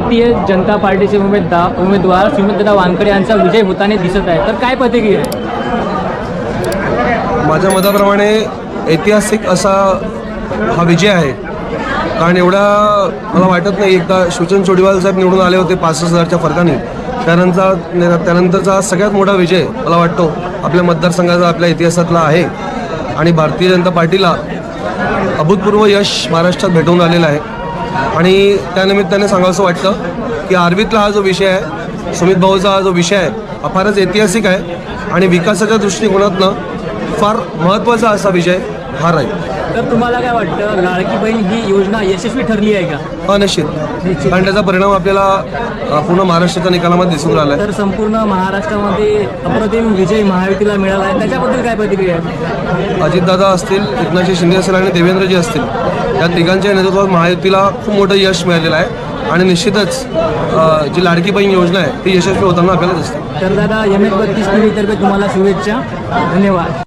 भारतीय जनता पार्टीचे उमेदवार उमेदवार सुमित्रा वानकडे यांचा विजय होताना दिसत आहे. तर काय प्रतिक्रिया आहे? माझ्या मताप्रमाणे ऐतिहासिक असा हा विजय आहे. कारण एवढा मला वाटत नाही एकदा शिवचंद चोडीवाल साहेब निवडून आले होते पासष्ट हजारच्या फरकाने. त्यानंतर त्यानंतरचा सगळ्यात मोठा विजय मला वाटतो आपल्या मतदारसंघाचा आपल्या इतिहासातला आहे. आणि भारतीय जनता पार्टीला अभूतपूर्व यश महाराष्ट्रात भेटवून आलेलं आहे. आणि त्यानिमित्ताने सांगावंसं वाटतं की आर्वीतला हा जो विषय आहे सुमित भाऊचा हा जो विषय आहे हा फारच ऐतिहासिक आहे आणि विकासाच्या दृष्टिकोनातनं फार महत्त्वाचा असा विषय हा राहील. तर तुम्हाला काय वाटतं लाडकी बहीण ही योजना यशस्वी ठरली आहे का? अनिश्चित कारण त्याचा परिणाम आपल्याला अ, पूर्ण महाराष्ट्राच्या निकालामध्ये दिसून राहिला आहे तर संपूर्ण महाराष्ट्रामध्ये अप्रतिम विजय महायुतीला मिळाला आहे. त्याच्याबद्दल काय प्रतिक्रिया आहे? अजितदादा असतील एकनाथजी शिंदे असतील आणि देवेंद्रजी असतील या तिघांच्या नेतृत्वात महायुतीला खूप मोठं यश मिळालेलं आहे. आणि निश्चितच अ, जी लाडकी बहीण योजना आहे ती यशस्वी होताना आपल्याला दिसते. तर दादा एम एस बत्तीस टी व्हीतर्फे तुम्हाला शुभेच्छा. धन्यवाद.